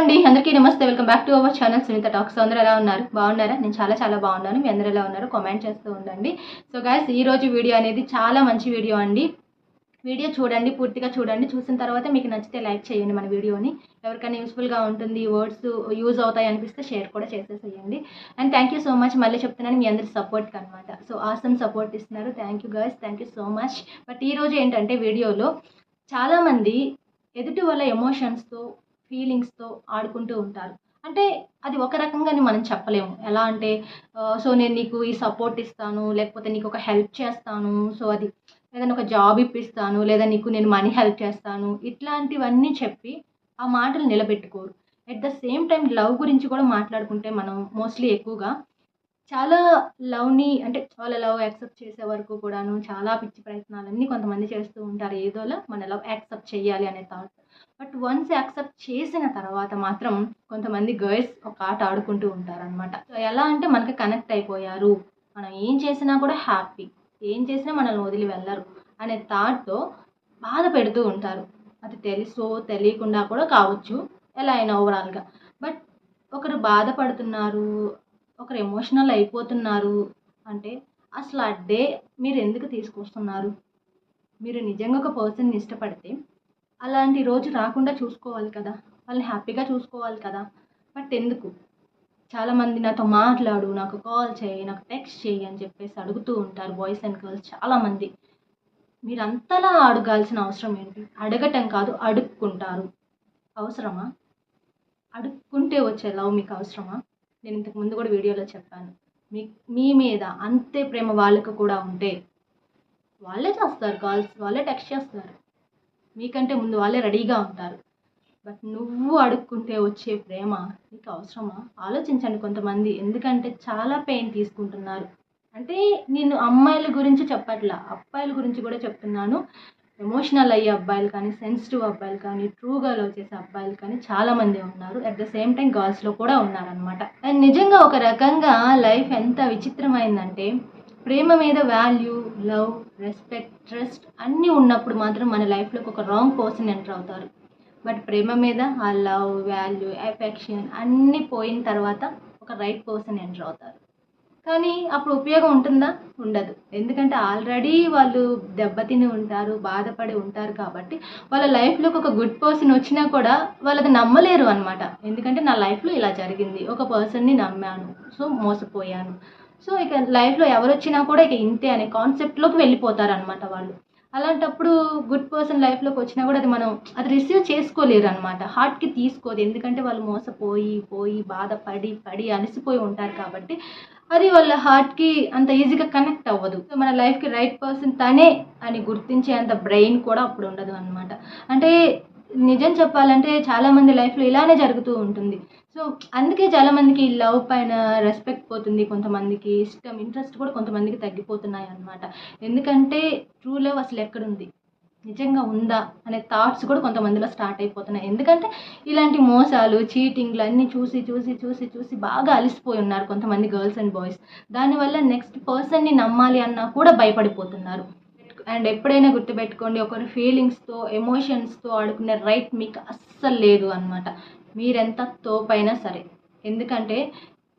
అండి అందరికీ నమస్తే. Welcome back to our channel Sunitha talks. అందరూ ఎలా ఉన్నారు? బాగున్నారా? నేను చాలా చాలా బాగున్నాను. మీ అందరూ ఎలా ఉన్నారు? కామెంట్ చేస్తూ ఉండండి. సో గాయస్ ఈ రోజు వీడియో అనేది చాలా మంచి వీడియో అండి. వీడియో చూడండి పూర్తిగా చూడండి. చూసిన తర్వాత మీకు నచ్చితే లైక్ చేయండి మన వీడియోని. ఎవరికైనా యూస్ఫుల్గా ఉంటుంది వర్డ్స్ యూజ్ అవుతాయి అనిపిస్తే షేర్ కూడా చేసేసేయండి. And thank you so much మళ్ళీ చెప్తున్నాను మీ అందరి సపోర్ట్కి అనమాట సో ఆసమ్ సపోర్ట్ ఇస్తున్నారు. Thank you guys thank you so much but ఈ రోజు ఏంటంటే వీడియోలో చాలామంది ఎదుటి వాళ్ళ ఎమోషన్స్తో ఫీలింగ్స్తో ఆడుకుంటూ ఉంటారు. అంటే అది ఒక రకంగానే మనం చెప్పలేము. ఎలా అంటే సో నేను నీకు ఈ సపోర్ట్ ఇస్తాను లేకపోతే నీకు ఒక హెల్ప్ చేస్తాను సో అది ఏదైనా ఒక జాబ్ ఇప్పిస్తాను లేదా నీకు నేను మనీ హెల్ప్ చేస్తాను ఇట్లాంటివన్నీ చెప్పి ఆ మాటలు నిలబెట్టుకోరు. At the same time love గురించి కూడా మాట్లాడుకుంటే మనం మోస్ట్లీ ఎక్కువగా చాలా లవ్ని అంటే వాళ్ళ లవ్ యాక్సెప్ట్ చేసే వరకు కూడాను చాలా పిచ్చి ప్రయత్నాలన్నీ కొంతమంది చేస్తూ ఉంటారు. ఏదోలా మన లవ్ యాక్సెప్ట్ చేయాలి అనే థాట్ బట్ వన్స్ యాక్సెప్ట్ చేసిన తర్వాత మాత్రం కొంతమంది గర్ల్స్ ఒక ఆట ఆడుకుంటూ ఉంటారనమాట సో ఎలా అంటే మనకి కనెక్ట్ అయిపోయారు. మనం ఏం చేసినా కూడా హ్యాపీ. ఏం చేసినా మనల్ని వదిలి వెళ్ళరు అనే థాట్తో బాధ పెడుతూ ఉంటారు. అది తెలుసో తెలియకుండా కూడా కావచ్చు. ఎలా అయినా ఓవరాల్గా. బట్ ఒకరు బాధపడుతున్నారు ఒకరు ఎమోషనల్ అయిపోతున్నారు అంటే అసలు ఆ డే మీరు ఎందుకు తీసుకొస్తున్నారు? మీరు నిజంగా ఒక పర్సన్ని ఇష్టపడితే అలాంటి రోజు రాకుండా చూసుకోవాలి కదా. వాళ్ళని హ్యాపీగా చూసుకోవాలి కదా. బట్ ఎందుకు? చాలామంది నాతో మాట్లాడు నాకు కాల్ చేయి నాకు టెక్స్ట్ చేయి అని చెప్పేసి అడుగుతూ ఉంటారు బాయ్స్ అండ్ గర్ల్స్ చాలామంది. మీరు అంతలా అడగాల్సిన అవసరం ఏంటి? అడగటం కాదు అడుక్కుంటారు. అవసరమా? అడుక్కుంటే వచ్చే లవ్ మీకు అవసరమా? నేను ఇంతకు ముందు కూడా వీడియోలో చెప్పాను. మీ మీ మీద అంతే ప్రేమ వాళ్ళకు కూడా ఉంటే వాళ్ళే చేస్తారు కాల్స్ వాళ్ళే టెక్స్ట్ చేస్తారు. మీకంటే ముందు వాళ్ళే రెడీగా ఉంటారు. బట్ నువ్వు అడుక్కుంటే వచ్చే ప్రేమ నీకు అవసరమా? ఆలోచించండి కొంతమంది. ఎందుకంటే చాలా పెయిన్ తీసుకుంటున్నారు. అంటే నేను అమ్మాయిల గురించి చెప్పట్లా. అబ్బాయిల గురించి కూడా చెప్తున్నాను. ఎమోషనల్ అయ్యే అబ్బాయిలు కానీ సెన్సిటివ్ అబ్బాయిలు కానీ ట్రూగా లవ్ చేసే అబ్బాయిలు కానీ చాలామంది ఉన్నారు. అట్ ద సేమ్ టైం గర్ల్స్లో కూడా ఉన్నారనమాట అండ్ నిజంగా ఒక రకంగా లైఫ్ ఎంత విచిత్రమైందంటే ప్రేమ మీద వాల్యూ లవ్ రెస్పెక్ట్ ట్రస్ట్ అన్నీ ఉన్నప్పుడు మాత్రం మన లైఫ్లోకి ఒక రాంగ్ పర్సన్ ఎంటర్ అవుతారు. బట్ ప్రేమ మీద ఆ లవ్ వాల్యూ ఎఫెక్షన్ అన్నీ పోయిన తర్వాత ఒక రైట్ పర్సన్ ఎంటర్ అవుతారు. కానీ అప్పుడు ఉపయోగం ఉంటుందా? ఉండదు. ఎందుకంటే ఆల్రెడీ వాళ్ళు దెబ్బతిని ఉంటారు బాధపడి ఉంటారు కాబట్టి వాళ్ళ లైఫ్లోకి ఒక గుడ్ పర్సన్ వచ్చినా కూడా వాళ్ళది నమ్మలేరు అనమాట ఎందుకంటే నా లైఫ్లో ఇలా జరిగింది. ఒక పర్సన్ని నమ్మాను. సో మోసపోయాను. సో ఇక లైఫ్లో ఎవరు వచ్చినా కూడా ఇక ఇంతే అనే కాన్సెప్ట్లోకి వెళ్ళిపోతారు అనమాట వాళ్ళు. అలాంటప్పుడు గుడ్ పర్సన్ లైఫ్లోకి వచ్చినా కూడా అది మనం అది రిసీవ్ చేసుకోలేరు అనమాట హార్ట్కి తీసుకోదు. ఎందుకంటే వాళ్ళు మోసపోయి పోయి బాధపడి పడి అలసిపోయి ఉంటారు కాబట్టి అది వాళ్ళ హార్ట్కి అంత ఈజీగా కనెక్ట్ అవ్వదు. సో మన లైఫ్కి రైట్ పర్సన్ తనే అని గుర్తించే అంత బ్రెయిన్ కూడా అప్పుడు ఉండదు అనమాట అంటే నిజం చెప్పాలంటే చాలామంది లైఫ్లో ఇలానే జరుగుతూ ఉంటుంది. సో అందుకే చాలామందికి లవ్ పైన రెస్పెక్ట్ పోతుంది కొంతమందికి ఇష్టం ఇంట్రెస్ట్ కూడా కొంతమందికి తగ్గిపోతున్నాయి అనమాట ఎందుకంటే ట్రూ లవ్ అసలు ఎక్కడుంది? నిజంగా ఉందా? అనే థాట్స్ కూడా కొంతమందిలో స్టార్ట్ అయిపోతున్నాయి. ఎందుకంటే ఇలాంటి మోసాలు చీటింగ్లు అన్నీ చూసి చూసి చూసి చూసి బాగా అలసిపోయి ఉన్నారు కొంతమంది గర్ల్స్ అండ్ బాయ్స్. దానివల్ల నెక్స్ట్ పర్సన్ని నమ్మాలి అన్నా కూడా భయపడిపోతున్నారు. అండ్ ఎప్పుడైనా గుర్తుపెట్టుకోండి ఒకరి ఫీలింగ్స్తో ఎమోషన్స్తో ఆడుకునే రైట్ మీకు అస్సలు లేదు అనమాట మీరెంత తోపైనా సరే. ఎందుకంటే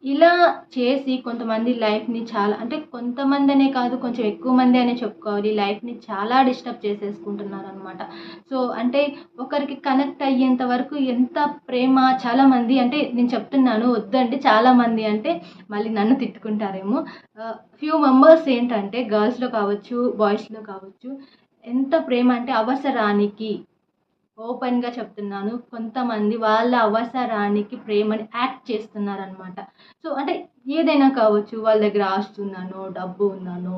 ఇలా చేసి కొంతమంది లైఫ్ని చాలా అంటే కొంతమంది అనే కాదు కొంచెం ఎక్కువ మంది అనే చెప్పుకోవాలి. లైఫ్ని చాలా డిస్టర్బ్ చేసేసుకుంటున్నారు అనమాట సో అంటే ఒకరికి కనెక్ట్ అయ్యేంత వరకు ఎంత ప్రేమ చాలామంది అంటే నేను చెప్తున్నాను వద్దండి చాలామంది అంటే మళ్ళీ నన్ను తిట్టుకుంటారేమో. ఫ్యూ మెంబర్స్ ఏంటంటే గర్ల్స్లో కావచ్చు బాయ్స్లో కావచ్చు ఎంత ప్రేమ అంటే అవసరానికి ఓపెన్గా చెప్తున్నాను. కొంతమంది వాళ్ళ అవసరానికి ప్రేమని యాక్ట్ చేస్తున్నారనమాట సో అంటే ఏదైనా కావచ్చు వాళ్ళ దగ్గర ఆస్తున్నానో డబ్బు ఉన్నానో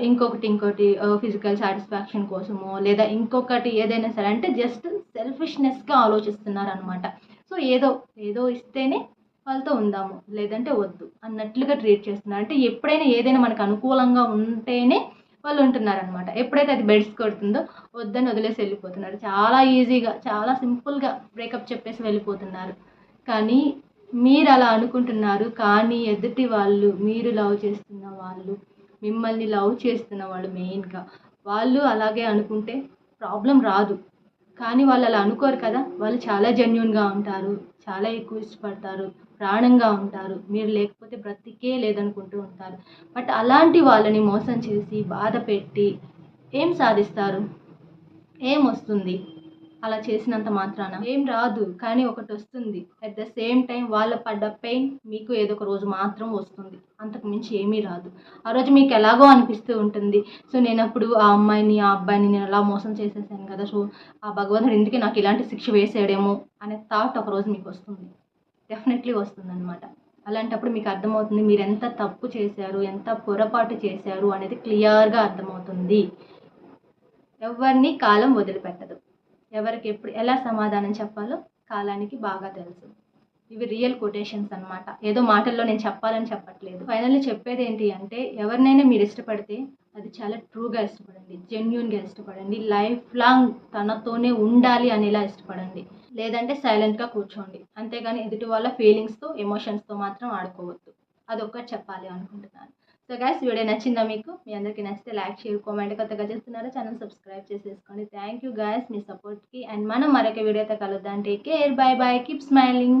ఇంకొకటి ఇంకోటి ఫిజికల్ సాటిస్ఫాక్షన్ కోసమో లేదా ఇంకొకటి ఏదైనా సరే అంటే జస్ట్ సెల్ఫిష్నెస్గా ఆలోచిస్తున్నారనమాట సో ఏదో ఏదో ఇస్తేనే వాళ్ళతో ఉందాము లేదంటే వద్దు అన్నట్లుగా ట్రీట్ చేస్తున్నారు. అంటే ఎప్పుడైనా ఏదైనా మనకు అనుకూలంగా ఉంటేనే వాళ్ళు ఉంటున్నారనమాట ఎప్పుడైతే అది బెడ్స్ కొడుతుందో వద్దని వదిలేసి వెళ్ళిపోతున్నారు. చాలా ఈజీగా చాలా సింపుల్గా బ్రేకప్ చెప్పేసి వెళ్ళిపోతున్నారు. కానీ మీరు అలా అనుకుంటున్నారు కానీ ఎదుటి వాళ్ళు మీరు లవ్ చేస్తున్న వాళ్ళు మిమ్మల్ని లవ్ చేస్తున్న వాళ్ళు మెయిన్గా వాళ్ళు అలాగే అనుకుంటే ప్రాబ్లం రాదు. కానీ వాళ్ళు అలా అనుకోరు కదా. వాళ్ళు చాలా జెన్యున్గా ఉంటారు. చాలా ఎక్కువ ఇష్టపడతారు. ప్రాణంగా ఉంటారు. మీరు లేకపోతే బ్రతికే లేదనుకుంటూ ఉంటారు. బట్ అలాంటి వాళ్ళని మోసం చేసి బాధ పెట్టి ఏం సాధిస్తారు? ఏం వస్తుంది? అలా చేసినంత మాత్రాన? ఏం రాదు కానీ ఒకటి వస్తుంది అట్ ద సేమ్ టైం వాళ్ళ పడ్డ పెయిన్ మీకు ఏదో ఒక రోజు మాత్రం వస్తుంది. అంతకు మించి ఏమీ రాదు. ఆ రోజు మీకు ఎలాగో అనిపిస్తూ ఉంటుంది. సో నేను అప్పుడు ఆ అమ్మాయిని ఆ అబ్బాయిని నేను అలా మోసం చేసేసాను కదా సో ఆ భగవంతుడు ఎందుకే నాకు ఇలాంటి శిక్ష వేసాడేమో అనే థాట్ ఒక రోజు మీకు వస్తుంది. డెఫినెట్లీ వస్తుంది అనమాట అలాంటప్పుడు మీకు అర్థమవుతుంది మీరు ఎంత తప్పు చేశారు ఎంత పొరపాటు చేశారు అనేది క్లియర్గా అర్థమవుతుంది. ఎవరిని కాలం వదిలిపెట్టదు. ఎవరికి ఎప్పుడు ఎలా సమాధానం చెప్పాలో కాలానికి బాగా తెలుసు. ఇవి రియల్ కొటేషన్స్ అన్నమాట. ఏదో మాటల్లో నేను చెప్పాలని చెప్పట్లేదు. ఫైనల్లీ చెప్పేది ఏంటి అంటే ఎవరినైనా మీరు ఇష్టపడితే అది చాలా ట్రూగా ఇష్టపడండి. జెన్యున్గా ఇష్టపడండి. లైఫ్ లాంగ్ తనతోనే ఉండాలి అనేలా ఇష్టపడండి. లేదంటే సైలెంట్గా కూర్చోండి. అంతేగాని ఎదుటి వాళ్ళ ఫీలింగ్స్తో ఎమోషన్స్తో మాత్రం ఆడుకోవద్దు. అదొక్కటి చెప్పాలి అనుకుంటున్నాను. సో గైస్ వీడియో నచ్చిందా మీకు? మీ అందరికీ నచ్చితే లైక్ షేర్ కామెంట్ కొత్తగా చేస్తున్నారో ఛానల్ సబ్స్క్రైబ్ చేసేసుకోండి. థ్యాంక్ యూ గైస్ మీ సపోర్ట్కి అండ్ మనం మరొక వీడియోతో కలుద్దాం. Take care bye bye keep smiling